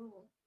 rule.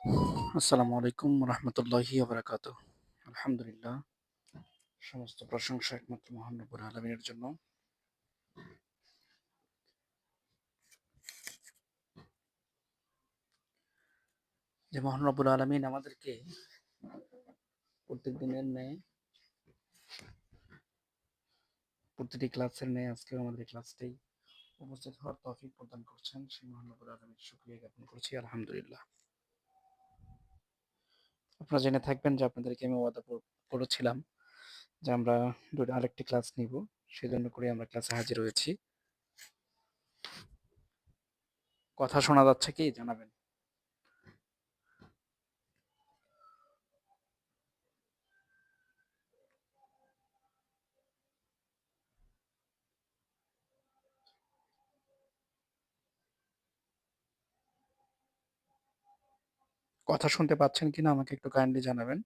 আসসালামু আলাইকুম রহমতুল্লাহি বারাকাত আলহামদুলিল্লাহ, সমস্ত প্রশংসা একমাত্র মহানবুর আলমিনের জন্য। যে মহানবুর আলমিন আমাদেরকে প্রত্যেক দিনের ন্যায়, প্রতিটি ক্লাসের ন্যায় আজকে আমাদের ক্লাসটাই উপস্থিত হওয়ার তফিক প্রদান করছেন। সেই মহানবুর আলমীর শুক্রিয়া জ্ঞাপন করছি। আলহামদুলিল্লাহ। আপনারা জেনে থাকবেন যে আপনাদেরকে আমি ওয়াদা করেছিলাম যে আমরা দুটো আরেকটি ক্লাস নিব। সেজন্য করে আমরা ক্লাসে হাজির হয়েছি। কথা শোনা যাচ্ছে কি? জানাবেন। কথা শুনতে পাচ্ছেন কিনা আমাকে একটু কাইন্ডলি জানাবেন।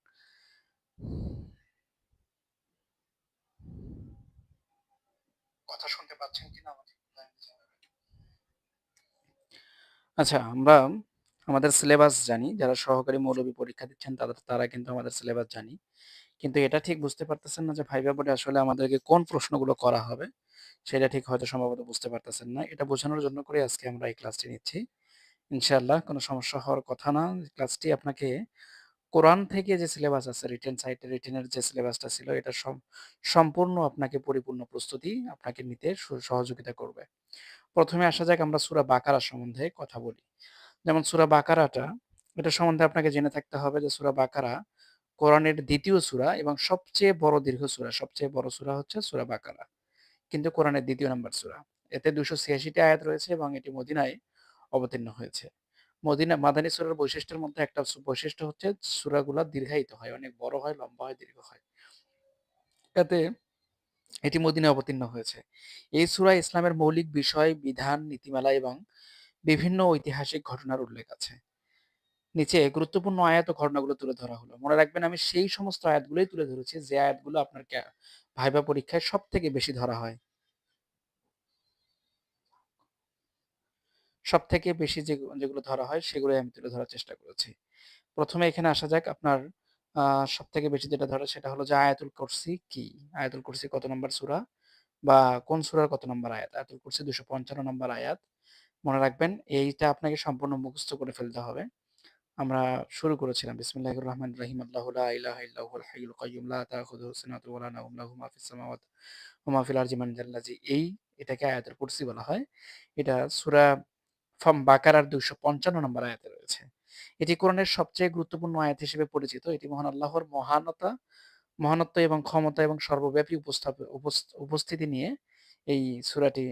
কথা শুনতে পাচ্ছেন কিনা আমাকে আচ্ছা আমরা আমাদের সিলেবাস জানি, যারা সহকারী মৌলবী পরীক্ষা দিচ্ছেন তাদের তারা কিন্তু আমাদের সিলেবাস জানি। কিন্তু এটা ঠিক বুঝতে পারতেছেন না যে ভাইবা বোর্ডে আসলে আমাদেরকে কোন প্রশ্নগুলো করা হবে, সেটা ঠিক হয়তো সম্ভবত বুঝতে পারতেছেন না। এটা বোঝানোর জন্য করে আজকে আমরা এই ক্লাসটি নিচ্ছি। ইনশাআল্লাহ, কোনো সমস্যা হওয়ার কথা না। ক্লাসটি আপনাকে কোরআন থেকে যে সিলেবাস আছে, রিটেন সাইটে, রিটেনের যে সিলেবাসটা ছিল, এটা সম্পূর্ণ আপনাকে পরিপূর্ণ প্রস্তুতি আপনাকে নিতে সহযোগিতা করবে। প্রথমে আসা যাক আমরা সুরা বাকারা সম্বন্ধে কথা বলি। যেমন সুরা বাকারাটা, এটা সম্বন্ধে আপনাকে জেনে থাকতে হবে যে সুরা বাকারা কোরআনের দ্বিতীয় সুরা এবং সবচেয়ে বড় দীর্ঘ সুরা, সবচেয়ে বড় সুরা হচ্ছে সুরা বাকারা। কিন্তু কোরআনের দ্বিতীয় নাম্বার সুরা। এতে দুশো ছিয়াশিটি আয়াত রয়েছে এবং এটি মদিনায় অবতীর্ণ হয়েছে। মদিনা, মাদানী সুরার বৈশিষ্ট্যের মধ্যে একটা বৈশিষ্ট্য হচ্ছে সুরাগুলা দীর্ঘায়িত হয়, অনেক বড় হয়, লম্বা হয়, দীর্ঘ হয়। এতে এটি মদিনায় অবতীর্ণ হয়েছে। এই সুরা ইসলামের মৌলিক বিষয়, বিধান, নীতিমালা এবং বিভিন্ন ঐতিহাসিক ঘটনার উল্লেখ আছে। নিচে গুরুত্বপূর্ণ আয়াত ঘটনাগুলো তুলে ধরা হলো। মনে রাখবেন, আমি সেই সমস্ত আয়াতগুলোই তুলে ধরেছি, যে আয়াতগুলো আপনার ভাইবা পরীক্ষায় সব থেকে বেশি ধরা হয়। সব থেকে বেশি যে যেগুলো ধরা হয় সেগুলোই আমি তুলে ধরার চেষ্টা করেছি। প্রথমে এখানে আসা যাক আপনার সব থেকে বেশি যেটা ধরে সেটা হলো যে আয়াতুল কুরসি কি? আয়াতুল কুরসি কত নম্বর সুরা? বা কোন সুরার কত নম্বর আয়াত? আয়াতুল কুরসি দুশো পঞ্চান্ন নম্বর আয়াত। মনে রাখবেন এইটা আপনাকে সম্পূর্ণ মুখস্থ করে ফেলতে হবে। আমরা শুরু করেছিলাম। বিসমিল্লাহির রহমান রহিম। আল্লাহু ইলাহা ইল্লাহুল হাইয়ুল কাইয়্যুম। লা তাখুযুহু সিনাতুন ওয়া লা নাওম। লাহু মা ফিস সামাওয়াতি ওয়া মা ফিল আরজি। মান জাল্লাজি এই এটাকে আয়াতুল কুরসি বলা হয়। এটা সূরা ফাম বাকারার দুইশো পঞ্চান্ন নম্বর আয়াতে রয়েছে। এটি কোরআনের সবচেয়ে গুরুত্বপূর্ণ আয়াত হিসেবে পরিচিত। এটি মহান আল্লাহর মহানতা, মহানত্ব এবং ক্ষমতা এবং সর্বব্যাপী উপস্থিতি নিয়ে এই সুরাটি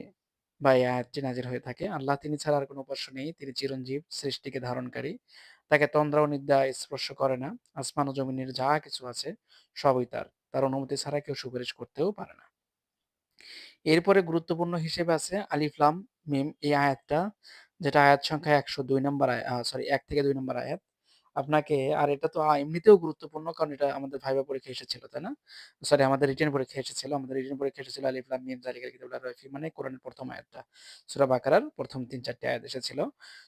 বা আয়াতটি নাজির হয়ে থাকে। আল্লাহ তিনি ছাড়া আর কোনো উপাস্য নেই। তিনি চিরঞ্জীব, সৃষ্টিকে ধারণকারী। তাকে তন্দ্রা ও নিদ্রা স্পর্শ করে না। আসমান ও জমিনের যা কিছু আছে সবই তার। তার অনুমতি ছাড়া কেউ সুপারিশ করতেও পারে না। এরপরে গুরুত্বপূর্ণ হিসেবে আছে আলিফলাম মিম। এই আয়াতটা যেটা আয়াত সংখ্যা একশো দুই নম্বর সরি এক থেকে দুই নম্বর আয়াত। আপনাকে, আর এটা তো এমনিতেও গুরুত্বপূর্ণ কারণ এটা আমাদের ভাইবা পরীক্ষা এসেছিল, তাই না? সরি আমাদের রিটেন পরীক্ষা এসেছিল, আমাদের রিটেন পরীক্ষা এসেছিল আলিফ, লাম, মিম জালিকাল কিতাবুল রাফি মানে কোরআনের প্রথম আয়াতটা। সূরা বাকারার প্রথম তিন, চারটি আয়াত এসেছিল।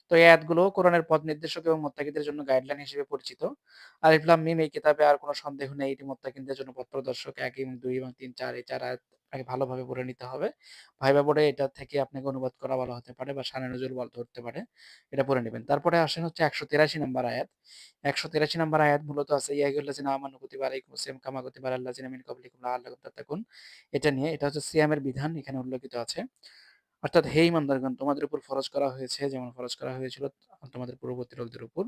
তো এই আয়াতগুলো কোরআনের পথ নির্দেশক এবং মোত্তাকিদের জন্য গাইডলাইন হিসেবে পরিচিত। আলিফ, লাম, মিম, এই কিতাবে আর কোনো সন্দেহ নেই, এটি মোত্তাকিদের জন্য পথ প্রদর্শক। এক এবং দুই এবং তিন, চার, এই চার আয়াত আপনাকে ভালোভাবে পড়ে নিতে হবে। ভাইবা বোর্ডে এটা থেকে আপনাকে অনুবাদ করা বলা হতে পারে বা সানে নজরুল বল ধরতে পারে। এটা পড়ে নেবেন। তারপরে আসেন হচ্ছে একশো তিরাশি নম্বর আয়াত। একশো তিরাশি নম্বর আয়াত মূলত আছে ইয়াগুল্লাজিনা আমানু কুতিবা আলাইকুম সিয়াম কামা কুতিবা আল্লাজিনা মিন কাবলিকুম লাআল্লাকুম তাত্তাকুন। এটা নিয়ে, এটা হচ্ছে সিয়ামের বিধান এখানে উল্লেখিত আছে। অর্থাৎ, হে ইমানদারগণ, তোমাদের উপর ফরজ করা হয়েছে, যেমন ফরজ করা হয়েছিল তোমাদের পূর্ববর্তী লোকদের উপর,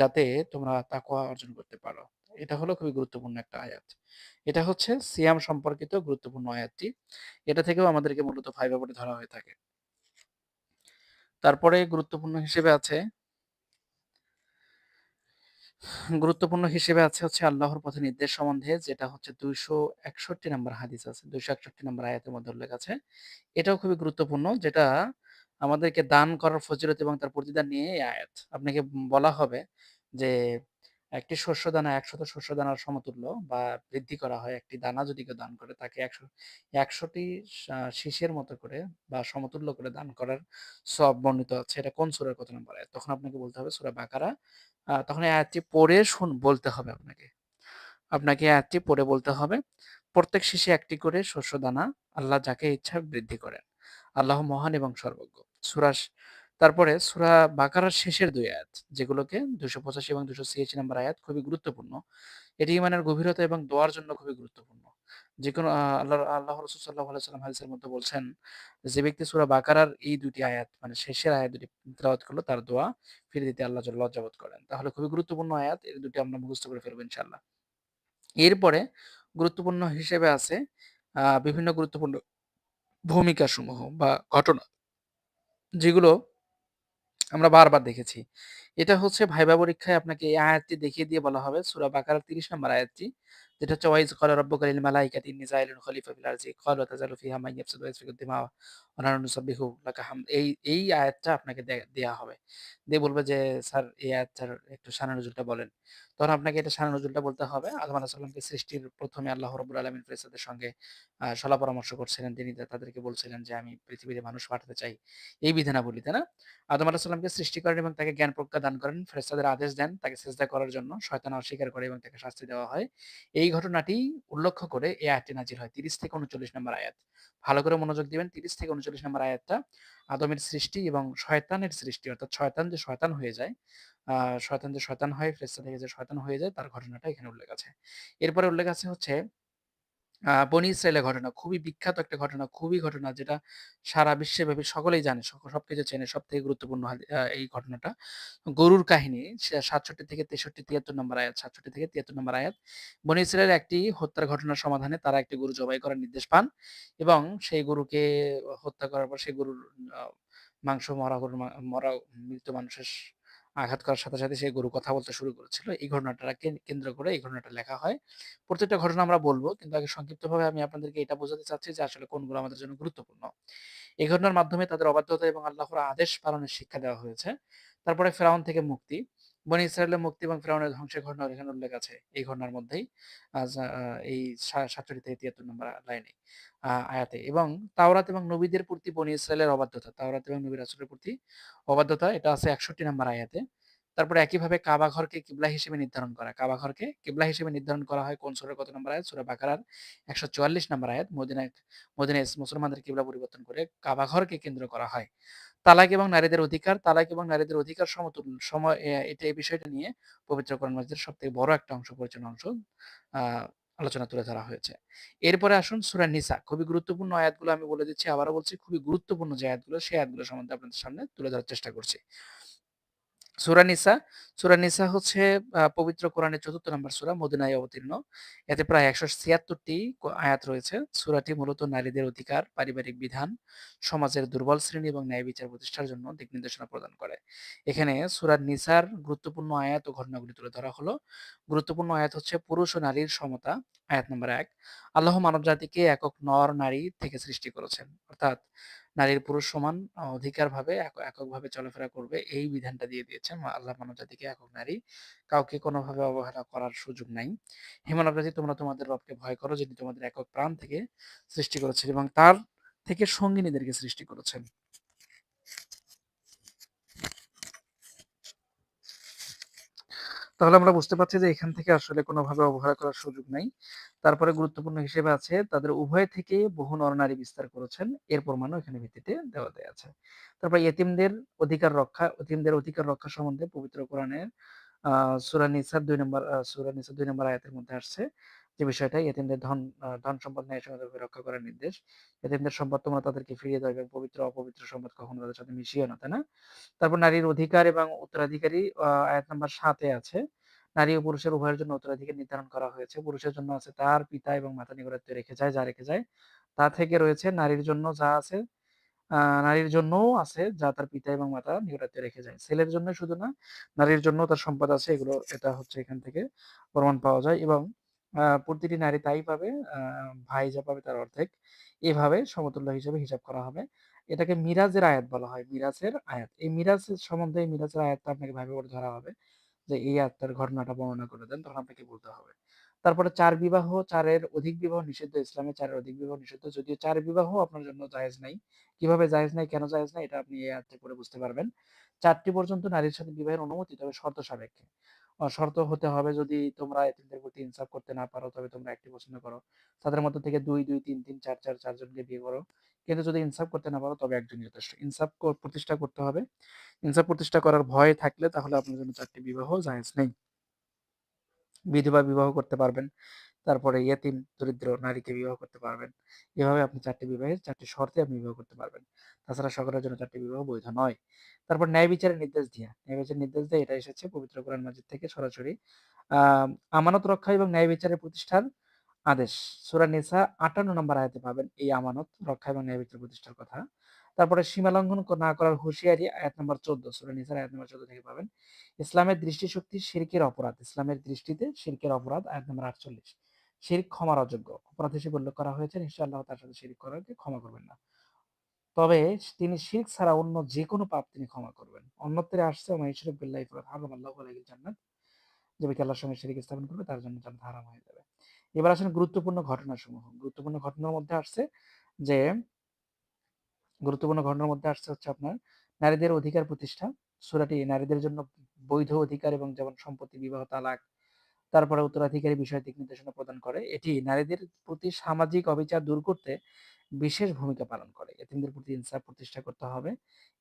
যাতে তোমরা তাকওয়া অর্জন করতে পারো। এটা হলো খুবই গুরুত্বপূর্ণ একটা আয়াত। এটা হচ্ছে সিয়াম সম্পর্কিত গুরুত্বপূর্ণ আয়াতটি। এটা থেকেও আমাদেরকে মূলত ফাইভা বোর্ডে ধরা হয়ে থাকে। তারপরে গুরুত্বপূর্ণ হিসেবে আছে, গুরুত্বপূর্ণ হিসেবে আছে হচ্ছে আল্লাহর পথে নির্দেশ সম্বন্ধে, যেটা হচ্ছে ২৬১ নাম্বার হাদিস আছে। ২৬১ নাম্বার আয়াতের মধ্যে উল্লেখ আছে। এটাও খুবই গুরুত্বপূর্ণ, যেটা আমাদেরকে দান করার ফজিলত এবং তার প্রতিদান নিয়ে আয়াত। আপনাকে বলা হবে যে একটি শস্য দানা ১০০ শস্য দানার সমতুল্য বা বৃদ্ধি করা হয়। একটি দানা যদি কেউ দান করে, তাকে ১০০ ১০০টি সা শীষের মতো করে বা সমতুল্য করে দান করার সওয়াব বর্ণিত আছে। এটা কোন সূরার কত নম্বর? তখন আপনাকে বলতে হবে সূরা বাকারা। তখন এই আয়াতটি পড়ে শুন, বলতে হবে আপনাকে। আপনাকে আয়াতটি পড়ে বলতে হবে। প্রত্যেক শীষে একটি করে শস্য দানা আল্লাহ যাকে ইচ্ছা বৃদ্ধি করেন। আল্লাহ মহান এবং সর্বজ্ঞ। সূরা তারপরে সূরা বাকারার শেষের দুই আয়াত যেগুলোকে ২৮৫ এবং ২৮৬ নম্বর আয়াত খুবই গুরুত্বপূর্ণ। এটি ঈমানের গভীরতা এবং দোয়ার জন্য খুবই গুরুত্বপূর্ণ। আ আল্লাহর আল্লাহ রাসূল সাল্লাল্লাহু আলাইহি ওয়াসাল্লাম হাদিসের মধ্যে বলছেন, যে ব্যক্তি সূরা বাকারার এই দুটি আয়াত মানে শেষের আয়াত দুটি তেলাওয়াত করল তার দোয়া ফিরে দিতে আল্লাহ লজ্জাবোধ করেন। তাহলে খুবই গুরুত্বপূর্ণ আয়াত। এই দুটি আমরা মুখস্থ করে ফেলব ইনশাআল্লাহ। এরপরে গুরুত্বপূর্ণ হিসেবে আছে বিভিন্ন গুরুত্বপূর্ণ ভূমিকাসমূহ বা ঘটনা যেগুলো আমরা বারবার দেখেছি। এটা হচ্ছে ভাইবা পরীক্ষায় আপনাকে এই আয়াতটি দেখিয়ে দিয়ে বলা হবে সূরা বাকারার ৩০ নম্বর আয়াতটি। যেটা হচ্ছে ওয়াইজ ক্বালা রাব্বুকা লিল মালাইকাতি ইন্নী জাইলুন খলিফা ফিল আরজি ক্বালু আতাজালু ফিহা মান ইয়াফসিদু ইয়াসফিকু দিমা ওয়া নুসাব্বিহু লাকা হামদ এই এই আয়াতটা আপনাকে দেয়া হবে। দিয়ে বলবে যে স্যার এই আয়াতটার একটু শানে নজুলটা বলেন। তখন আপনাকে এটা শানে নজুলটা বলতে হবে। আদম আলাইহিস সালামকে সৃষ্টির ১ম এ আল্লাহ রাব্বুল আলামিন ফেরেশতাদের সঙ্গে সলা পরামর্শ করছিলেন। তিনি তাদেরকে বলছিলেন যে আমি পৃথিবীতে মানুষ পাঠাতে চাই। এই বিধানাবলী, তাই না? আদম আলাইহিস সালামকে সৃষ্টি করেন এবং তাকে জ্ঞান প্রজ্ঞা দান করেন। ফেরেশতাদের আদেশ দেন তাকে সিজদা করার জন্য। শয়তান অস্বীকার করে এবং তাকে শাস্তি দেওয়া হয়। এই ঘটনাটি উল্লেখ করে এই আয়াতটি নাজিল হয় ৩০ থেকে ৩৯ নম্বর আয়াত। ভালো করে মনোযোগ দিবেন ৩০ থেকে ৩৯ নম্বর আয়াতটা আদমের সৃষ্টি এবং শয়তানের সৃষ্টি অর্থাৎ শয়তান যে শয়তান হয়ে যায়, আ শয়তান যে শয়তান হয়, ফেরেশতা থেকে যে শয়তান হয়ে যায় তার ঘটনাটা এখানে উল্লেখ আছে। এরপরে উল্লেখ আছে হচ্ছে আ বনী ইসরাইলের ঘটনা। খুবই বিখ্যাত একটা ঘটনা, খুবই ঘটনা যেটা সারা বিশ্বব্যাপী সকলেই জানে, সবকিছু চেনে। সবথেকে গুরুত্বপূর্ণ এই ঘটনাটা। গরুর কাহিনী সাতষট্টি থেকে ৬৩, ৭৩ নম্বর আয়াত ৬৭ থেকে ৭৩ নম্বর আয়াত। বনী ইসরাইলের একটি হত্যার ঘটনার সমাধানে তারা একটি গরু জবাই করার নির্দেশ পান এবং সেই গরুকে হত্যা করার পর সেই গরুর মাংস মরা গরুর মরা মৃত মানুষের আঘাত করার সাথে, সাথে সেই গরু কথা বলতে শুরু করেছিল। এই ঘটনাটাকে কেন্দ্র করে এই ঘটনাটা লেখা হয়। প্রত্যেকটা ঘটনা আমরা বলব কিন্তু আগে সংক্ষিপ্তভাবে আমি আপনাদেরকে এটা বোঝাতে চাচ্ছি যে আসলে কোনগুলো আমাদের জন্য গুরুত্বপূর্ণ। এই ঘটনার মাধ্যমে তাদের অবাধ্যতা এবং আল্লাহর আদেশ পালনের শিক্ষা দেওয়া হয়েছে। তারপরে ফেরাউন থেকে মুক্তি। বনী ইসরায়েলের মুক্তি এবং ফেরাউনের ধ্বংসের ঘটনা এখানে উল্লেখ আছে। এই ঘটনার মধ্যেই এই সাতচল্লিশ ৬৭ থেকে ৭৩ নম্বর লাইনে আয়াতে এবং তাওরাত এবং নবীদের প্রতি বনি ইসরায়েলের অবাধ্যতা। তাওরাত এবং নবীর রাসূলের প্রতি অবাধ্যতা, এটা আছে ৬১ নম্বর আয়াতে। তারপরে একইভাবে কাবা ঘরকে কিবলা হিসেবে নির্ধারণ করা। কাবা ঘরকে কিবলা হিসেবে নির্ধারণ করা হয় কোন সূরার কত নম্বর আয়াত? সূরা বাকারার ১৪৪ নম্বর আয়াত। মদিনায় মদিনায় মুসলমানদের কিবলা পরিবর্তন করে কাবা ঘরকে কেন্দ্র করা হয়। তালাক এবং নারীদের অধিকার, তালাক এবং নারীদের অধিকার সমতুল্য সময় এটা এই বিষয়টা নিয়ে পবিত্র কোরআন মাজিদের সবথেকে বড় একটা অংশ পরিচালনা অংশ আলোচনা তুলে ধরা হয়েছে। এরপরে আসুন সূরা নিসা। খুবই গুরুত্বপূর্ণ আয়াতগুলো আমি বলে দিচ্ছি। আবারও বলছি খুবই গুরুত্বপূর্ণ যে আয়াতগুলো সেই আয়াতগুলো সম্বন্ধে আপনাদের সামনে তুলে ধরার চেষ্টা করছি। সূরা নিসা, সূরা নিসা হচ্ছে পবিত্র কোরআনের চতুর্থ নম্বর সুরা মদিনায় অবতীর্ণ। এতে প্রায় ১৭৬ টি ক আয়াত রয়েছে। সুরাটি মূলত নারীদের অধিকার, পারিবারিক বিধান, সমাজের দুর্বল শ্রেণি এবং ন্যায় বিচার প্রতিষ্ঠার জন্য দিক নির্দেশনা প্রদান করে। এখানে সূরা নিসার গুরুত্বপূর্ণ আয়াত ও ঘটনাগুলি তুলে ধরা হলো। গুরুত্বপূর্ণ আয়াত হচ্ছে পুরুষ ও নারীর সমতা, আয়াত নম্বর এক আল্লাহ মানবজাতিকে একক নর-নারী থেকে সৃষ্টি করেছেন। অর্থাৎ নারীর পুরুষ সমান অধিকার অধিকারভাবে এক, এককভাবে চলাফেরা করবে, এই বিধানটা দিয়ে দিয়েছেন আল্লাহ মানবজাতিকে একক নারী। কাউকে কোনোভাবে অবহেলা করার সুযোগ নাই। হে মানবজাতি তোমরা তোমাদের রবকে ভয় করো, যিনি তোমাদের একক প্রাণ থেকে সৃষ্টি করেছেন এবং তার থেকে সঙ্গিনীদেরকে সৃষ্টি করেছেন। তাহলে আমরা বুঝতে পারছি যে এখান থেকে আসলে কোনোভাবে অবহেলা করার সুযোগ নাই। তারপরে গুরুত্বপূর্ণ হিসেবে আছে তাদের উভয় থেকে বহু নর-নারী বিস্তার করেছেন। এর প্রমাণও এখানে ভিত্তিতে দেওয়া দেয়া আছে। তারপর এতিমদের অধিকার রক্ষা, এতিমদের অধিকার রক্ষা সম্বন্ধে পবিত্র কোরআনের আহ সুরানিসার নিসার দুই নম্বর সুরানিসার দুই নিসার ২ নম্বর আয়াতের মধ্যে আসছে যে বিষয়টা ইয়েতিমদের ধন ধন সম্পদ ন্যায়সঙ্গতভাবে রক্ষা করার নির্দেশ। ইয়েতিমদের সম্পদ তোমরা তাদেরকে ফিরিয়ে দাও এবং পবিত্র অপবিত্র সম্পদ কখনো তাদের সাথে মিশিও না, তাই না? তারপর নারীর অধিকার এবং উত্তরাধিকারী আয়াত নাম্বার ৭ এ আছে। নারী ও পুরুষের উভয়ের জন্য উত্তরাধিকার নির্ধারণ করা হয়েছে পুরুষের জন্য আছে তার পিতা এবং মাতা নিকটত্ব রেখে যায় যা রেখে যায় তা থেকে রয়েছে নারীর জন্য যা আছে নারীর জন্যও আছে যা তার পিতা এবং মাতা নিকটাত্ব রেখে যায় ছেলের জন্য শুধু না নারীর জন্য তার সম্পদ আছে এগুলো এটা হচ্ছে এখান থেকে প্রমাণ পাওয়া যায় এবং প্রতিটি নারী তাই পাবে। ভাই যা পাবে তার অর্ধেক। এভাবে সমতুল্য হিসেবে হিসাব করা হবে। এটাকে মিরাজের আয়াত বলা হয়, মিরাজের আয়াত। এই মিরাজের সম্বন্ধে মিরাজের আয়াতটা আপনাকে ভাবে করে ধরা হবে যে, এই আয়াতটার ঘটনাটা বর্ণনা করে দেন, তখন আপনাকে বলতে হবে। তারপরে চার বিবাহ, চারের অধিক বিবাহ নিষিদ্ধ, ইসলামে চারের অধিক বিবাহ নিষিদ্ধ। যদিও চার বিবাহ আপনার জন্য জায়েজ নাই। কীভাবে জায়েজ নাই, কেন জায়েজ নাই, এটা আপনি এই আয়াতটা পড়ে বুঝতে পারবেন। চারটি পর্যন্ত নারীর সাথে বিবাহের অনুমতি তবে শর্ত সাপেক্ষে। শর্ত হতে হবে যদি তোমরা এতিমদের প্রতি ইনসাফ করতে না পারো, তবে তোমরা একটি পছন্দ করো। তাদের মধ্যে থেকে দুই দুই, তিন তিন, চার চার চারজনকে বিয়ে করো। কিন্তু যদি ইনসাফ করতে না পারো, তবে একজন যথেষ্ট। ইনসাফ প্রতিষ্ঠা করতে হবে। ইনসাফ প্রতিষ্ঠা করার ভয় থাকলে তাহলে আপনার জন্য চারটি বিবাহ জায়েজ নেই। বিধবা বিবাহ করতে পারবেন। তারপরে ইয়েতিম দরিদ্র নারীকে বিবাহ করতে পারবেন। এভাবে আপনি চারটি বিবাহের চারটি শর্তে আপনি বিবাহ করতে পারবেন। তাছাড়া সকলের জন্য চারটি বিবাহ বৈধ নয়। তারপর ন্যায় বিচারের নির্দেশ দিয়া। ন্যায় বিচারের নির্দেশ দিয়ে এটা এসেছে পবিত্র কোরআন মাজিদ থেকে সরাসরি, আহ, আমানত রক্ষা এবং ন্যায় বিচারের প্রতিষ্ঠার আদেশ। সুরা নিসা আটান্ন নম্বর আয়াতে পাবেন এই আমানত রক্ষা এবং ন্যায় বিচার প্রতিষ্ঠার কথা। তারপরে সীমা লঙ্ঘন না করার হুঁশিয়ারি আয়াত নম্বর চোদ্দ, সুরা নিসার আয়াত নম্বর চোদ্দ থেকে পাবেন। ইসলামের দৃষ্টিশক্তি শিরকের অপরাধ। ইসলামের দৃষ্টিতে শিরকের অপরাধ আয়াত নম্বর আটচল্লিশ। শিরিক ক্ষমার অযোগ্য। অপরাধ হিসেবে উল্লেখ করা হয়েছে নিশ্চয় আল্লাহ তার সাথে শিরিক করাকে ক্ষমা করবেন না। তবে তিনি শিরিক ছাড়া অন্য যে কোনো পাপ তিনি ক্ষমা করবেন। অন্যত্রে আসছে মাইশরিক বিল্লাহ ফরাত হারাম আল্লাহ আলাইহিল জান্নাত। যে ব্যক্তি আল্লাহর সঙ্গে শিরিক স্থাপন করবে, তার জন্য জান্নাত হারাম হয়ে যাবে। এবার আসেন গুরুত্বপূর্ণ ঘটনাসমূহ। গুরুত্বপূর্ণ ঘটনার মধ্যে আসছে যে, গুরুত্বপূর্ণ ঘটনার মধ্যে আসছে হচ্ছে আপনার নারীদের অধিকার প্রতিষ্ঠা। সুরাটি নারীদের জন্য বৈধ অধিকার এবং যেমন সম্পত্তি, বিবাহ, তালাক তারপরে উত্তরাধিকারী বিষয়ে দিক নির্দেশনা প্রদান করে। এটি নারীদের প্রতি সামাজিক অবিচার দূর করতে বিশেষ ভূমিকা পালন করে। এতিমদের প্রতি ইনসাফ প্রতিষ্ঠা করতে হবে।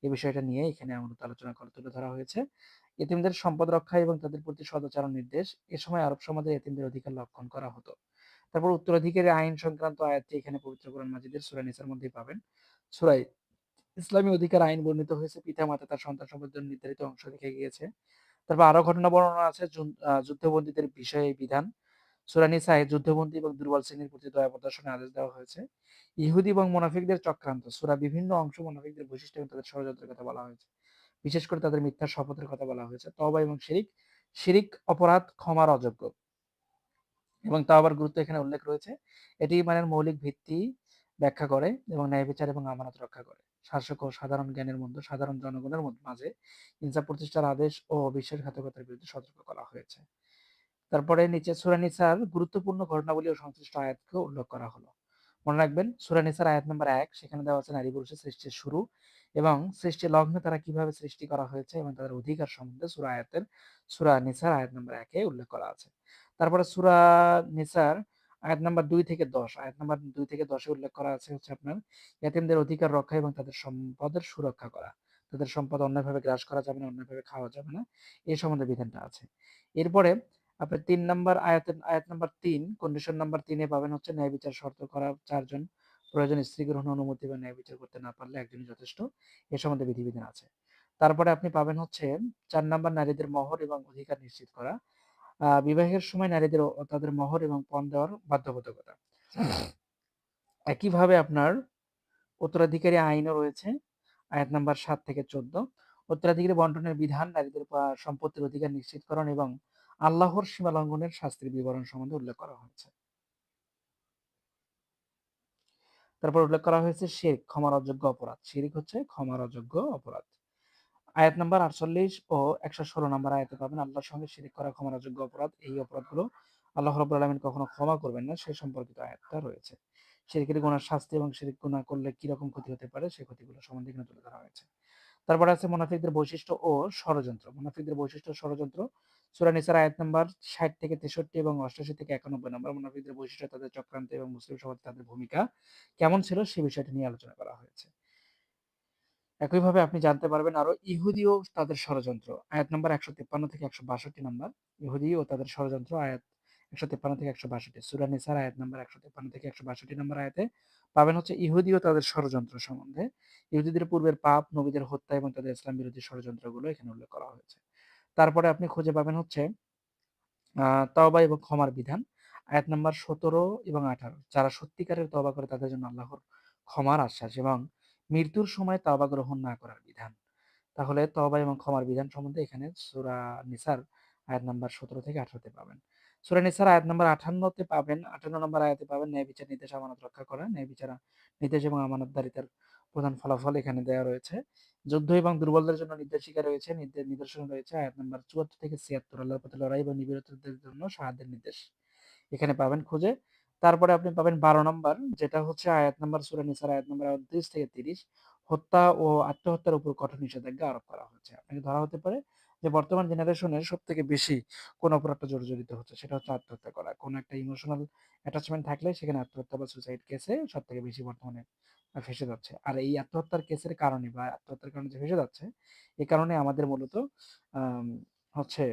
এই বিষয়টা নিয়ে এখানে আমাদের আলোচনা করে তুলে ধরা হয়েছে। এতিমদের সম্পদ রক্ষা এবং তাদের প্রতি সদাচরণ নির্দেশ এ সময় আরব সমাজে এতিমদের অধিকার লক্ষণ করা হতো। তারপর উত্তরাধিকারী আইন সংক্রান্ত আয়াতটি এখানে পবিত্র কোরআন মাজিদের সুরা নিসার মধ্যেই পাবেন। সুরাই ইসলামী অধিকার আইন বর্ণিত হয়েছে। পিতা মাতা তার সন্তান সম্পদের নির্ধারিত অংশ রেখে গিয়েছে। তারপর আরও ঘটনা বর্ণনা আছে যুদ্ধবন্দীদের বিষয়ে বিধান। সুরানিসায় যুদ্ধবন্দী এবং দুর্বল শ্রেণির প্রতি দয়া প্রদর্শনের আদেশ দেওয়া হয়েছে। ইহুদি এবং মোনাফিকদের চক্রান্ত। সুরা বিভিন্ন অংশ মোনাফিকদের বৈশিষ্ট্য এবং তাদের ষড়যন্ত্রের কথা বলা হয়েছে। বিশেষ করে তাদের মিথ্যা শপথের কথা বলা হয়েছে। তবা এবং শিরিক শিরিক অপরাধ ক্ষমার অযোগ্য। এবং তা আবার গুরুত্ব এখানে উল্লেখ রয়েছে। এটি ইমানের মৌলিক ভিত্তি ব্যাখ্যা করে এবং ন্যায় বিচার এবং আমানত রক্ষা করে। শাসক ও সাধারণ জ্ঞানের মধ্যে, সাধারণ জনগণের মাঝে ইনসাফ প্রতিষ্ঠার আদেশ ও বিশ্বাসঘাতকতার বিরুদ্ধে সতর্ক করা হয়েছে। তারপরে নিচে সুরানিসার গুরুত্বপূর্ণ ঘটনাবলী ও সংশ্লিষ্ট আয়াতকে উল্লেখ করা হলো। মনে রাখবেন সুরানিসার আয়াত নম্বর এক, সেখানে দেওয়া আছে নারী পুরুষের সৃষ্টির শুরু এবং সৃষ্টি লগ্নে তারা কীভাবে সৃষ্টি করা হয়েছে এবং তাদের অধিকার সম্বন্ধে সুরা আয়াতের, সুরা নিসার আয়াত নম্বর একে উল্লেখ করা আছে। তারপরে সুরা নিসার আয়াত নাম্বার দুই থেকে দশ। আয়াত নাম্বার দুই থেকে দশে উল্লেখ করা আছে হচ্ছে আপনার ইয়াতিমদের অধিকার রক্ষা এবং তাদের সম্পদের সুরক্ষা করা। তাদের সম্পদ অন্যভাবে গ্রাস করা যাবে না, অন্যভাবে খাওয়া যাবে না। এই সম্বন্ধে বিধানটা আছে। এরপরে আপনার তিন নাম্বার আয়াতের, আয়াত নাম্বার তিন কন্ডিশন নাম্বার তিনে পাবেন হচ্ছে ন্যায় বিচার শর্ত করা চারজন। প্রয়োজন স্ত্রী গ্রহণ অনুমতি বা ন্যায় বিচার করতে না পারলে একজনই যথেষ্ট। এ সম্বন্ধে বিধিবিধান আছে। তারপরে আপনি পাবেন হচ্ছে চার নাম্বার নারীদের মহর এবং অধিকার নিশ্চিত করা। বিবাহের সময় নারীদের তাদের মহর এবং পণ দেওয়ার বাধ্যবাধকতা। একইভাবে আপনার উত্তরাধিকারী আইনও রয়েছে, আয়াত নাম্বার সাত থেকে চোদ্দ। উত্তরাধিকারী বন্টনের বিধান নারীদের সম্পত্তির অধিকার নিশ্চিতকরণ এবং আল্লাহর সীমা লঙ্ঘনের শাস্তির বিবরণ সম্বন্ধে উল্লেখ করা হয়েছে। তারপর উল্লেখ করা হয়েছে শেখ ক্ষমার অযোগ্য অপরাধ। শিরিক হচ্ছে ক্ষমার অযোগ্য অপরাধ। আয়াত নাম্বার আটচল্লিশ ও একশো ষোলো নাম্বার আয়াতে পাবেন আল্লাহর সঙ্গে শিরিক করা ক্ষমার অযোগ্য অপরাধ। এই অপরাধগুলো আল্লাহ রব আলমিন কখনো ক্ষমা করবেন না, সে সম্পর্কিত আয়াতটা রয়েছে। শিরিকের গুণার শাস্তি এবং শিরিক গুণা করলে কীরকম ক্ষতি হতে পারে সেই ক্ষতিগুলো সম্বন্ধে এখানে তুলে ধরা হয়েছে। তারপরে আছে মোনাফিকদের বৈশিষ্ট্য ও ষড়যন্ত্র। মোনাফিকদের বৈশিষ্ট্য ষড়যন্ত্র, সুরা নিসার আয়াত নাম্বার ষাট থেকে তেষট্টি এবং অষ্টাশি থেকে একানব্বই নম্বর। মুনাফিকদের বৈশিষ্ট্য তাদের চক্রান্ত এবং মুসলিম সমাজে তাদের ভূমিকা কেমন ছিল সে বিষয়টি নিয়ে আলোচনা করা হয়েছে। একইভাবে আপনি জানতে পারবেন আরও ইহুদি ও তাদের ষড়যন্ত্র। আয়াত নাম্বার একশো তেপ্পান্ন থেকে একশো বাষট্টি নাম্বার। ইহুদি ও তাদের ষড়যন্ত্র, আয়াত একশো তেপ্পান্ন থেকে একশো বাষট্টি। সুরা নিসার আয়াত নাম্বার একশো তেপ্পান্ন থেকে একশো বাষট্টি নাম্বার আয়াতে পাবেন হচ্ছে ইহুদি ও তাদের ষড়যন্ত্র সম্বন্ধে। ইহুদিদের পূর্বের পাপ, নবীদের হত্যা এবং তাদের ইসলাম বিরোধী ষড়যন্ত্রগুলো এখানে উল্লেখ করা হয়েছে। তারপরে আপনি খুঁজে পাবেন হচ্ছে তওবা এবং ক্ষমার বিধান। আয়াত নাম্বার ১৭ এবং ১৮ যারা সত্যিকারের তওবা করে তাদের জন্য আল্লাহর ক্ষমার আশ্বাস এবং মৃত্যুর সময় তওবা গ্রহণ না করার বিধান। তাহলে তওবা এবং ক্ষমার বিধান সম্বন্ধে এখানে সূরা নিসার আয়াত নাম্বার ১৭ থেকে ১৮ তে পাবেন। সূরা নিসার আয়াত নাম্বার ৫৮ তে পাবেন ৫৮ নম্বর আয়াতে পাবেন ন্যায় বিচার নির্দেশ আমানত রক্ষা করা। ন্যায় বিচার নির্দেশ এবং আমানতদারিতার প্রধান ফলাফল এখানে দেওয়া রয়েছে। যুদ্ধ এবং দুর্বলদের জন্য নির্দেশিকা রয়েছে, নিদর্শন রয়েছে আয়াত নাম্বার ৭৪ থেকে ৭৬ আল্লাহর পথে লড়াই এবং নিবেদিতদের জন্য সাহায্যের নির্দেশ। এখানে পাবেন খুঁজে। তারপরে আপনি পাবেন বারো নম্বর যেটা হচ্ছে আয়াত নাম্বার সূরা নিসার আয়াত নাম্বার ৩৯ থেকে ৩০ হত্যা ও আত্মহত্যার উপর কঠোর নিষেধাজ্ঞা আরোপ করা হয়েছে। আপনাকে ধরা হতে পারে যে বর্তমান জেনারেশনের সব থেকে বেশি কোন অপরাধটা জর্জরিত হচ্ছে সেটা হচ্ছে আত্মহত্যা করা। কোন একটা ইমোশনাল অ্যাটাচমেন্ট থাকলে সেখানে আত্মহত্যা বা সুইসাইড কেসে সব থেকে বেশি বর্তমানে ফেঁসে যাচ্ছে। আর এই আত্মহত্যার কেসের কারণে বা আত্মহত্যার কারণে যে ফেঁসে যাচ্ছে, এ কারণে আমাদের মূলত হচ্ছে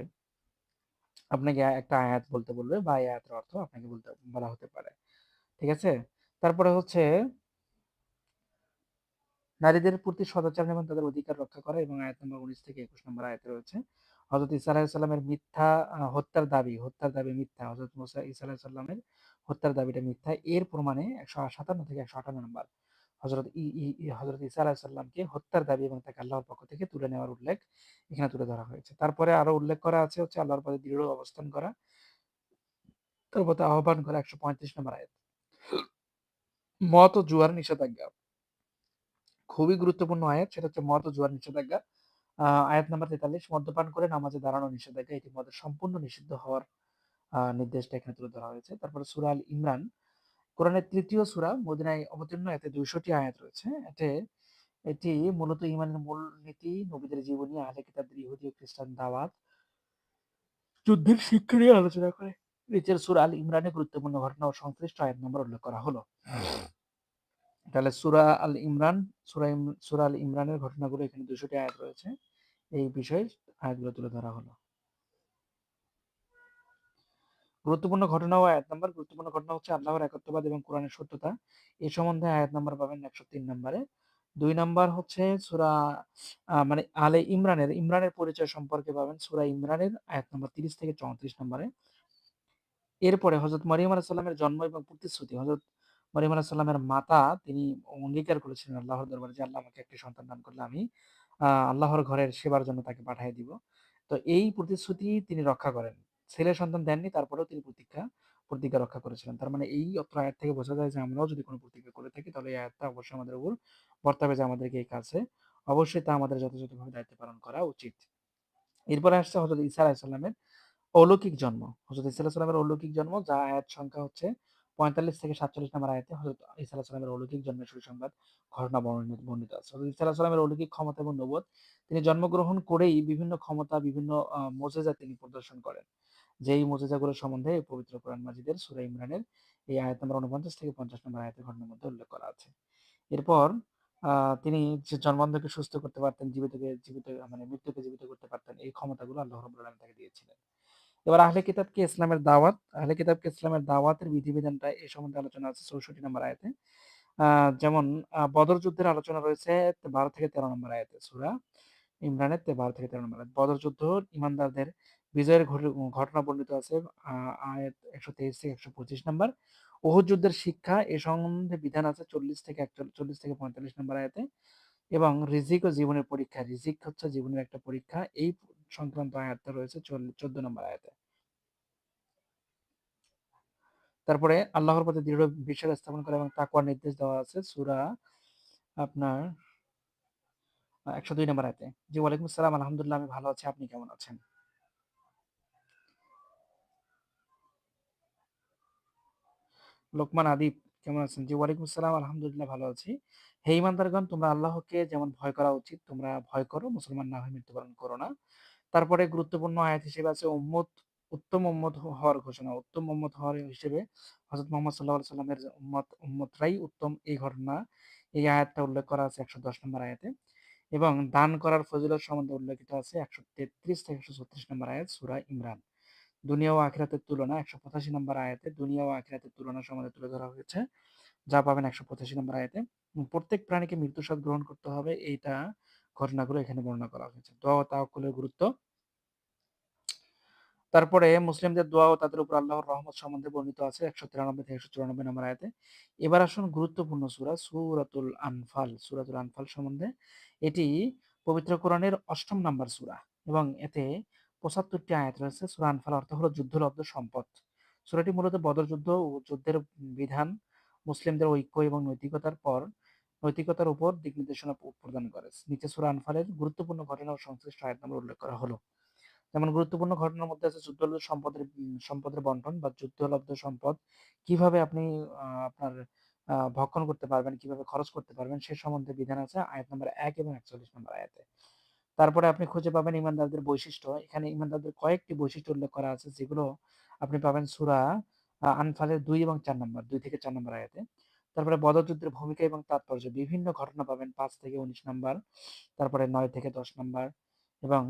আপনাকে একটা আয়াত বলতে বলবে বা আয়াতের অর্থ আপনাকে বলতে বলা হতে পারে। ঠিক আছে? তারপরে হচ্ছে নারীদের প্রতি সদাচরণ এবং তাদের অধিকার রক্ষা করা এবং আয়াত নম্বর ১৯ থেকে ২১ নম্বর আয়াতে রয়েছে। ঈসা আলাইহিস মিথ্যা হত্যার দাবি, হত্যার দাবি মিথ্যা। ঈসা আলাইহিস হত্যার দাবিটা মিথ্যা। এর প্রমাণে ১৫৭ থেকে ১৫৮ নম্বর হযরত ই ই ই হযরত ঈসা আলাইহিস হত্যার দাবি এবং তাকে আল্লাহর পক্ষ থেকে তুলে নেওয়ার উল্লেখ এখানে তুলে ধরা হয়েছে। তারপরে আরও উল্লেখ করা আছে হচ্ছে আল্লাহর পথে দৃঢ় অবস্থান করা। তার পথে আহ্বান করা ১৩৫ নম্বর আয়াত। মদ ও জুয়ার নিষেধাজ্ঞা। খুবই গুরুত্বপূর্ণ আয়াত সেটা হচ্ছে মত ও জুয়ার নিষেধাজ্ঞা। আয়াত নাম্বার ৪৩ মদ্যপান করে নামাজে দাঁড়ানো নিষেধাজ্ঞা। মদের সম্পূর্ণ নিষিদ্ধ হওয়ার নির্দেশটা এখানে তুলে ধরা হয়েছে। তারপরে সুরাল ইমরান, কোরআনের তৃতীয় সুরা মদিনায় অবতীর্ণ এতে ২০০ টি আয়াত রয়েছে। এতে এটি মূলত ইমানের মূল নীতি নবীদের জীবনী, আহলে কিতাবদের ইহুদি ও খ্রিস্টান দাওয়াত, যুদ্ধের শিক্ষা নিয়ে আলোচনা করে। নিচের সূরা আল ইমরানে গুরুত্বপূর্ণ ঘটনা ও সংশ্লিষ্ট আয়াত নম্বর উল্লেখ করা হলো। তাহলে সুরা আল ইমরান, সুরা সূরা আল ইমরানের ঘটনাগুলো এখানে ২০০ টি আয়াত রয়েছে। এই বিষয়ে আয়াতগুলো তুলে ধরা হলো। গুরুত্বপূর্ণ ঘটনা ও আয়াত নাম্বার গুরুত্বপূর্ণ ঘটনা হচ্ছে আল্লাহর একত্ববাদ এবং কোরআনের সত্যতা। এ সম্বন্ধে আয়াত নাম্বার পাবেন ১০৩ নম্বরে। ২ নাম্বার হচ্ছে সূরা মানে আলে ইমরানের, ইমরানের পরিচয় সম্পর্কে পাবেন সূরা ইমরানের আয়াত নাম্বার ৩০ থেকে ৩৪ নম্বরে। এরপরে হযরত মরিয়ম আলাইহিস সালামের জন্ম এবং প্রতিশ্রুতি। হযরত মরিয়ম আলাইহিস সালামের মাতা তিনি অঙ্গীকার করেছিলেন আল্লাহর দরবারে যে, "আল্লাহ আমাকে একটি সন্তান দান করলে আমি আল্লাহর ঘরের সেবার জন্য তাকে পাঠায়ে দিব।" তো এই প্রতিশ্রুতি তিনি রক্ষা করেন। ছেলে সন্তান দেননি তারপরেও তিনি প্রতিজ্ঞা প্রতিজ্ঞা রক্ষা করেছিলেন। তার মানে এই অত্র আয়াত থেকে বোঝা যায় যে আমরাও যদি কোনো প্রতিজ্ঞা করে থাকি তাহলে এই আয়াতটা অবশ্যই আমাদের উপর বর্তাবে যে আমাদেরকে এই কাজে অবশ্যই তা আমাদের যথাযথভাবে দায়িত্ব পালন করা উচিত। এরপরে আসছে হযরত ঈসা আলাইহিস সালামের অলৌকিক জন্ম। হযরত ঈসা আলাইহিস অলৌকিক জন্ম যা আয়াত সংখ্যা হচ্ছে ৪৫ থেকে ৪৭ নম্বর আয়াতে হযরত ঈসা আলাইহিস সালামের অলৌকিক জন্মের সুসংবাদ ঘটনা বর্ণিত বর্ণিত আছে। হযরত ঈসা আলাইহিস সালামের অলৌকিক ক্ষমতা এবং নবুয়ত তিনি জন্মগ্রহণ করেই বিভিন্ন ক্ষমতা, বিভিন্ন মুজিজা তিনি প্রদর্শন করেন। যেই মুজিজাগুলো সম্বন্ধে পবিত্র কোরআন মাজিদের সূরা ইমরানের এই আয়াত নম্বর ৪৯ থেকে ৫০ নম্বর আয়াতের ঘটনার মধ্যে উল্লেখ করা আছে। এরপর তিনি যে জন্মান্ধকে সুস্থ করতে পারতেন, জীবিতকে জীবিত মানে মৃত্যুকে জীবিত করতে পারতেন। এই ক্ষমতাগুলো আল্লাহ রাব্বুল আলামিন তাকে দিয়েছিলেন। এবার আহলে কিতাবকে ইসলামের দাওয়াত, আহলে কিতাবকে ইসলামের দাওয়াতের বিধিবিধানটা এ সম্বন্ধে আলোচনা আছে ৬৪ নম্বর আয়াতে। যেমন বদর যুদ্ধের আলোচনা রয়েছে ১২ থেকে ১৩ নম্বর আয়াতে সুরা ইমরানের ১২ থেকে ১৩ নম্বর আয়াত। বদর যুদ্ধ ঈমানদারদের বিজয়ের ঘটনা বর্ণিত আছে আয়াত ১২৩ থেকে ১২৫ নম্বর। উহুদ যুদ্ধের শিক্ষা এ সম্বন্ধে বিধান আছে ৪০ থেকে ৪১ থেকে ৪৫ নম্বর আয়াতে এবং রিজিক ও জীবনের পরীক্ষা। রিজিক হচ্ছে জীবনের একটা পরীক্ষা। এই সংক্রান্ত আয়াতটা রয়েছে ১৪ নম্বর আয়াতে। তারপরে আল্লাহর প্রতি দৃঢ় বিশ্বাস স্থাপন করা এবং তাকওয়ার নির্দেশ দেওয়া আছে সুরা আপনার একশো দুই নম্বর আয়তে জি, ওয়ালাইকুম আসসালাম। আলহামদুলিল্লাহ আমি ভালো আছি। আপনি কেমন আছেন? লোকমান আদিব কেমন আছেন? জি, ওয়ালাইকুম আসসালাম। আলহামদুলিল্লাহ ভালো আছি। হে ইমানদারগণ তোমরা আল্লাহকে যেমন ভয় করা উচিত তোমরা ভয় করো, মুসলমান না হয়ে মৃত্যুবরণ করো না। তারপরে গুরুত্বপূর্ণ আয়াত হিসেবে আছে উম্মত উত্তম উম্মত হওয়ার ঘোষণা। উত্তম উম্মত হওয়ার হিসেবে হযরত মোহাম্মদ আলাইহি সাল্লামের উম্মত উম্মতরাই উত্তম এই ঘটনা এই আয়াতটা উল্লেখ করা আছে ১১০ নম্বর আয়াতে এবং দান করার ফজিলত সম্বন্ধে উল্লেখিত আছে ১৩৩ থেকে ১৩৬ নম্বর আয়াত সুরা ইমরান। দুনিয়া ও আখিরাতের তুলনা ১৮৫ নম্বর আয়াতে দুনিয়া ও আখিরাতের তুলনা সম্বন্ধে তুলে ধরা হয়েছে। যা পাবেন ১৮৫ নম্বর আয়াতে। প্রত্যেক প্রাণীকে মৃত্যুর স্বাদ গ্রহণ করতে হবে এইটা ঘটনাগুলো এখানে বর্ণনা করা হয়েছে। দোয়া ও তাওয়াক্কুলের গুরুত্ব তারপরে মুসলিমদের দোয়া ও তাদের উপর আল্লাহর রহমত সম্বন্ধে বর্ণিত আছে একশো তিরানব্বই থেকে একশো চুরানব্বই নম্বর আয়াতে এবার আসুন গুরুত্বপূর্ণ সুরা, সুরাতুল আনফাল সুরাতুল আনফাল সম্বন্ধে এটি পবিত্র কোরআনের অষ্টম নাম্বার সুরা এবং এতে পঁচাত্তরটি আয়াত রয়েছে, সুরা আনফাল অর্থ হলো যুদ্ধলব্ধ সম্পদ। সুরাটি মূলত বদর যুদ্ধ ও যুদ্ধের বিধান মুসলিমদের ঐক্য এবং নৈতিকতার পর, নৈতিকতার উপর দিক নির্দেশনা প্রদান করে। নিচে সুরা আনফালের গুরুত্বপূর্ণ ঘটনা ও সংশ্লিষ্ট আয়াত নম্বর উল্লেখ করা হলো। যেমন গুরুত্বপূর্ণ ঘটনার মধ্যে আছে যুদ্ধলব্ধ সম্পদের সম্পদের বন্টন বা যুদ্ধলব্ধ সম্পদ। কীভাবে আপনি আপনার ভক্ষণ করতে পারবেন, কীভাবে খরচ করতে পারবেন, সে সম্বন্ধে বিধান আছে আয়াত নম্বর এক এবং একচল্লিশ নম্বর আয়াতে। তারপরে আপনি খুঁজে পাবেন ইমানদারদের বৈশিষ্ট্য। এখানে ইমানদারদের কয়েকটি বৈশিষ্ট্য উল্লেখ করা আছে, যেগুলো আপনি পাবেন সুরা আনফালের দুই এবং চার নম্বর, দুই থেকে চার নম্বর আয়াতে। তারপরে বদযুদ্ধের ভূমিকা এবং তাৎপর্য, বিভিন্ন ঘটনা পাবেন পাঁচ থেকে উনিশ নম্বর, তারপরে নয় থেকে দশ নম্বর এবং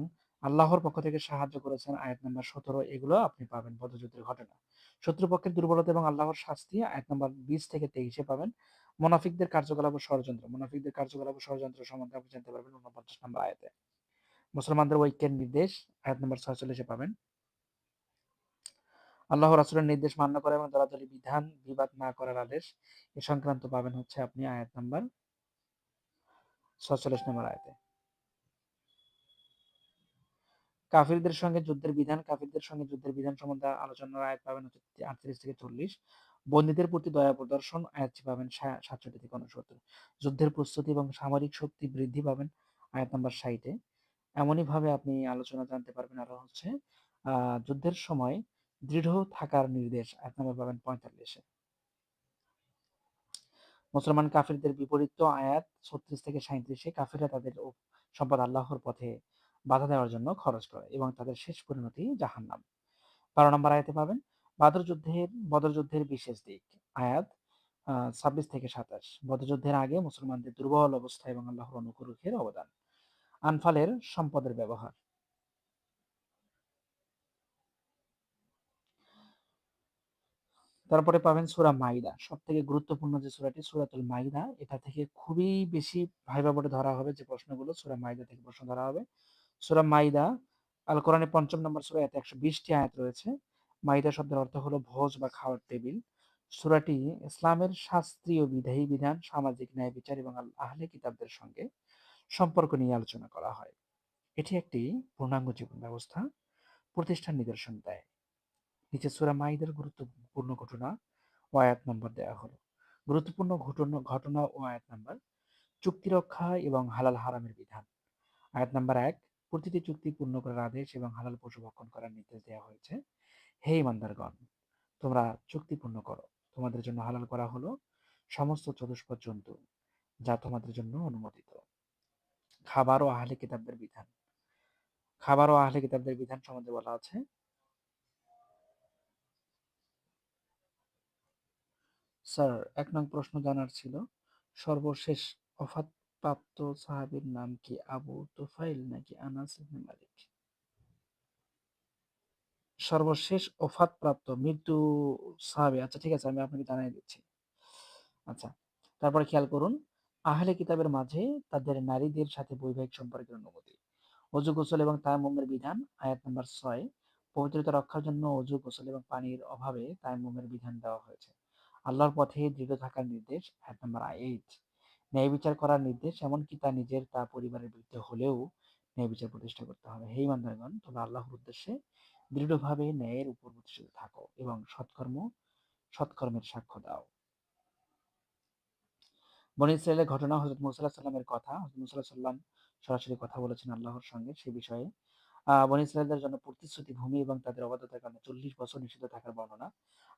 আল্লাহর পক্ষ থেকে সাহায্য করেছেন আয়াত নম্বর সতেরো, এগুলো আপনি পাবেন বদযুদ্ধের ঘটনা। শত্রুপক্ষের দুর্বলতা এবং আল্লাহর শাস্তি আয়াত নম্বর বিশ থেকে তেইশে পাবেন। মোনাফিকদের কার্যকলাপ ও ষড়যন্ত্র, মোনাফিকদের কার্যকলাপ ও ষড়যন্ত্র সম্বন্ধে আপনি জানতে পারবেন উনপঞ্চাশ নম্বর আয়াতে। মুসলমানদের ঐক্যের নির্দেশ আয়াত নম্বর ছয়চল্লিশে পাবেন। আল্লাহ রাসুলের নির্দেশ মান্য করা এবং দলাদলি বিধান বিবাদ না করার আদেশ এ সংক্রান্ত পাবেন হচ্ছে আপনি আয়াত নাম্বার ছচল্লিশ নম্বর আয়াতে। কাফিরদের সঙ্গে যুদ্ধের বিধান, কাফিরদের সঙ্গে যুদ্ধের বিধান সম্বন্ধে আলোচনার আয়াত পাবেন হচ্ছে আটত্রিশ থেকে চল্লিশ। বন্দীদের প্রতি দয়া প্রদর্শন, আয়াতটি পাবেন সাতষট্টি থেকে উনসত্তর যুদ্ধের প্রস্তুতি এবং সামরিক শক্তি বৃদ্ধি পাবেন আয়াত নম্বর ষাটে এমনই ভাবে আপনি আলোচনা জানতে পারবেন আরও হচ্ছে যুদ্ধের সময় দৃঢ় থাকার নির্দেশ আয়াত নম্বর পাবেন পঁয়তাল্লিশে মুসলমান কাফিরদের বিপরীত আয়াত ছত্রিশ থেকে সাঁত্রিশে কাফিররা তাদের সম্পদ আল্লাহর পথে বাধা দেওয়ার জন্য খরচ করে এবং তাদের শেষ পরিণতি জাহান্নাম। বারো নম্বর আয়াতে পাবেন, বাদর যুদ্ধের, বদর যুদ্ধের বিশেষ দিক, আয়াত ছাব্বিশ থেকে সাতাশ। বদযুদ্ধের আগে মুসলমানদের দুর্বল অবস্থা এবং আল্লাহর অনুগ্রহের অবদান। আনফালের সম্পদের ব্যবহার। তারপরে পাবেন সুরা মাইদা। সব থেকে গুরুত্বপূর্ণ যে সুরাটি, সুরাতুল মাইদা, এটা থেকে খুবই বেশি ভাইবা বলে ধরা হবে যে প্রশ্নগুলো সুরা মাইদা থেকে প্রশ্ন ধরা হবে। সুরা মাইদা আল কোরআনে পঞ্চম নম্বর সুরা এতে একশো বিশটি আয়াত রয়েছে। মাইদা শব্দের অর্থ হলো ভোজ বা খাওয়ার টেবিল। সুরাটি ইসলামের শাস্ত্রীয় বিধায়ী বিধান, সামাজিক ন্যায় বিচার এবং আহলে কিতাবদের সঙ্গে সম্পর্ক নিয়ে আলোচনা করা হয়। এটি একটি পূর্ণাঙ্গ জীবন ব্যবস্থা, প্রতিষ্ঠান নিদর্শন দেয়। নিচে সুরা মাইদের গুরুত্বপূর্ণ ঘটনা ও আয়াত নম্বর দেওয়া হলো। গুরুত্বপূর্ণ ঘটনা ঘটনা ও আয়াত নম্বর, চুক্তি রক্ষা এবং হালাল হারামের বিধান। আয়াত নাম্বার এক, প্রতিটি চুক্তি পূর্ণ করার আদেশ এবং হালাল পশু ভক্ষণ করার নির্দেশ দেওয়া হয়েছে। হে ইমানদারগণ তোমরা চুক্তি পূর্ণ করো। তোমাদের জন্য হালাল করা হলো সমস্ত চতুষ্পদ জন্তু যা তোমাদের জন্য অনুমোদিত। খাবার ও আহলে কিতাবদের বিধান। খাবার ও আহলে কিতাবদের বিধান সম্বন্ধে বলা আছে, স্যার, এক নং প্রশ্ন জানার ছিল, সর্বশেষ অফাত প্রাপ্ত সাহাবীর নাম কি আবু তুফাইল নাকি আনাস ইবনে মালিক? সর্বশেষ ওফাত প্রাপ্ত মৃত্যু সাহাবী। আচ্ছা ঠিক আছে, আমি আপনাকে জানাই দিচ্ছি। আচ্ছা তারপরে খেয়াল করুন, আহলে কিতাবের মাঝে তাদের নারীদের সাথে বৈবাহিক সম্পর্কের অনুমতি অজু গোসল এবং তায়াম্মুমের বিধান, আয়াত নম্বর ছয়, পবিত্রতা রক্ষার জন্য অজু, গোসল এবং পানির অভাবে তায়াম্মুমের বিধান দেওয়া হয়েছে। আল্লাহর পথে দৃঢ় থাকার নির্দেশ, আয়াত নম্বর এইট ন্যায় বিচার করার নির্দেশ, এমনকি তা নিজের, তা পরিবারের বিরুদ্ধে হলেও ন্যায় বিচার প্রতিষ্ঠা করতে হবে। হে ইমানদারগণ, তোমরা আল্লাহর উদ্দেশ্যে দৃঢ়ভাবে ন্যায়ের উপর প্রতিষ্ঠিত থাকো এবং সৎকর্ম, সৎকর্মের সাক্ষ্য দাও। বনি ইসরায়েলের ঘটনা হজরত মুসাল্লাহ সাল্লামের কথা হজরত মুসাল্লাহ সাল্লাম সরাসরি কথা বলেছেন আল্লাহর সঙ্গে সে বিষয়ে। বনি ইসরায়েলদের জন্য প্রতিশ্রুতি ভূমি এবং তাদের অবাধ্যতার কারণে চল্লিশ বছর নিষিদ্ধ থাকার বর্ণনা।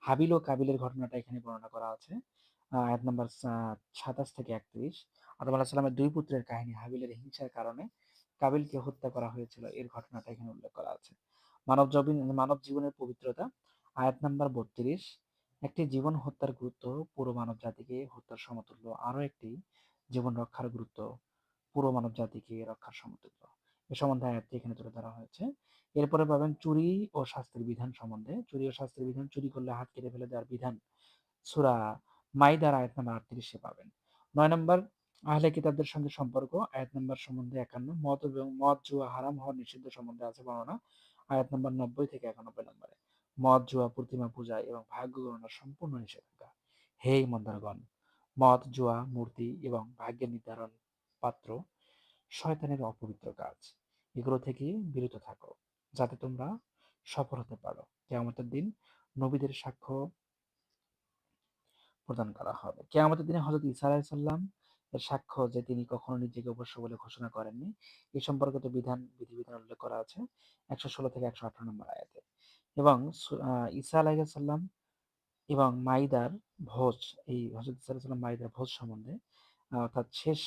হাবিল ও কাবিলের ঘটনাটা এখানে বর্ণনা করা আছে। আয়াত নম্বর সাতাশ থেকে একত্রিশ। আদম আলাহ সাল্লামের দুই পুত্রের কাহিনী হাবিলের হিংসার কারণে কাবিলকে হত্যা করা হয়েছিল, এর ঘটনাটা এখানে উল্লেখ করা আছে। মানব মানব জীবনের পবিত্রতা। আয়াত নাম্বার বত্রিশ, একটি জীবন হত্যার গুরুত্ব পুরো মানব জাতিকে হত্যার সমতুল্য। আরও একটি, জীবন রক্ষার গুরুত্ব পুরো মানব জাতিকে রক্ষার সমতুল্য। এ সম্বন্ধে আয়াতটি এখানে তুলে ধরা হয়েছে। এরপরে পাবেন চুরি ও শাস্তির বিধান সম্বন্ধে। চুরি ও শাস্তির বিধান, চুরি করলে হাত কেটে ফেলে দেওয়ার বিধান। সুরা মাইদার আয়াত নাম্বার আটত্রিশে পাবেন। নয় নম্বর, আহলে কিতাবদের সঙ্গে সম্পর্ক। আয়াত নাম্বার সম্বন্ধে একান্ন। মদ এবং মদ জুয়া হারাম হওয়ার নিষিদ্ধ সম্বন্ধে আছে বর্ণনা। আয়াত নম্বর ৯০ থেকে ৯১ নম্বরে। মদ, জুয়া, প্রতিমা পূজা এবং ভাগ্য গণনা সম্পূর্ণ নিষেধাজ্ঞা। হে ঈমানদারগণ! মদ, জুয়া, মূর্তি এবং ভাগ্যের নির্ধারণ পাত্র শয়তানের অপবিত্র কাজ। এগুলো থেকে বিরত থাকো, যাতে তোমরা সফল হতে পারো। কেয়ামতের দিন নবীদের সাক্ষ্য প্রদান করা হবে। কেয়ামতের দিনে হযরত ঈসা আলাইহিস সালাম এর সাক্ষ্য যে তিনি কখনো নিজেকে অবশ্য বলে ঘোষণা করেননি, এ সম্পর্কিত বিধান বিধিবিধান উল্লেখ করা আছে ১১৬ থেকে ১১৮ নম্বর আয়াতে। এবং সু আ ঈসা আলাইহিস এবং মাইদার ভোজ এই হযরত ঈসা আলাইহিস মাইদার ভোজ সম্বন্ধে অর্থাৎ শেষ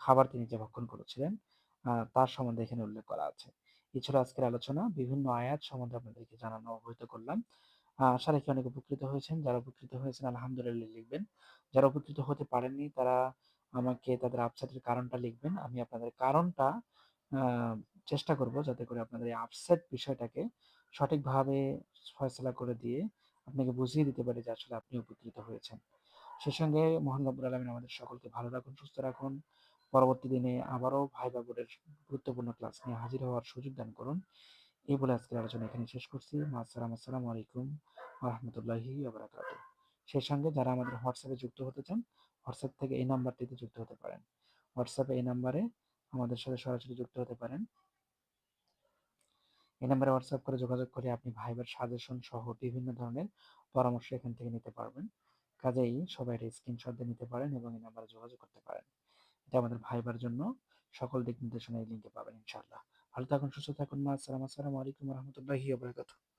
খাবার তিনি যে ভক্ষণ করেছিলেন তার সম্বন্ধে এখানে উল্লেখ করা আছে। এ ছিল আজকের আলোচনা। বিভিন্ন আয়াত সম্বন্ধে আপনাদেরকে জানানো অবহিত করলাম। আশা রাখি অনেক উপকৃত হয়েছেন। যারা উপকৃত হয়েছেন আলহামদুলিল্লাহ লিখবেন। যারা উপকৃত হতে পারেননি তারা আমাকে তাদের আপসেটের কারণটা লিখবেন। আমি আপনাদের কারণটা চেষ্টা করব যাতে করে আপনাদের এই আপসেট বিষয়টাকে সঠিকভাবে ফয়সালা করে দিয়ে আপনাকে বুঝিয়ে দিতে পারি যে আসলে আপনি উপকৃত হয়েছেন। সেই সঙ্গে মহান রব্বুল আলামিন আমাদের সকলকে ভালো রাখুন, সুস্থ রাখুন। পরবর্তী দিনে আবারও ভাইবা বোর্ডের গুরুত্বপূর্ণ ক্লাস নিয়ে হাজির হওয়ার সুযোগ দান করুন। এই বলে আজকের আলোচনা এখানে শেষ করছি। মাআসসালাম, আসসালামু আলাইকুম রাহমাতুল্লাহি সেই সঙ্গে যারা আমাদের হোয়াটসঅ্যাপে যুক্ত হতে চান, হোয়াটসঅ্যাপ থেকে এই নাম্বারটিতে যুক্ত হতে পারেন। হোয়াটসঅ্যাপে এই নাম্বারে আমাদের সাথে সরাসরি যুক্ত হতে পারেন। এই নাম্বারে হোয়াটসঅ্যাপ করে যোগাযোগ করে আপনি ভাইবার সাজেশন সহ বিভিন্ন ধরনের পরামর্শ এখান থেকে নিতে পারবেন। কাজেই সবাই এটা স্ক্রিনশট দিয়ে নিতে পারেন এবং এই নাম্বারে যোগাযোগ করতে পারেন। এটা আমাদের ভাইবার জন্য সকল দিক নির্দেশনা এই লিঙ্কে পাবেন ইনশাআল্লাহ। ভালো থাকুন, সুস্থ থাকুন। মা আসসালাম। আসসালামু আলাইকুম রাহমাতুল্লাহি ওয়া বারাকাতুহু।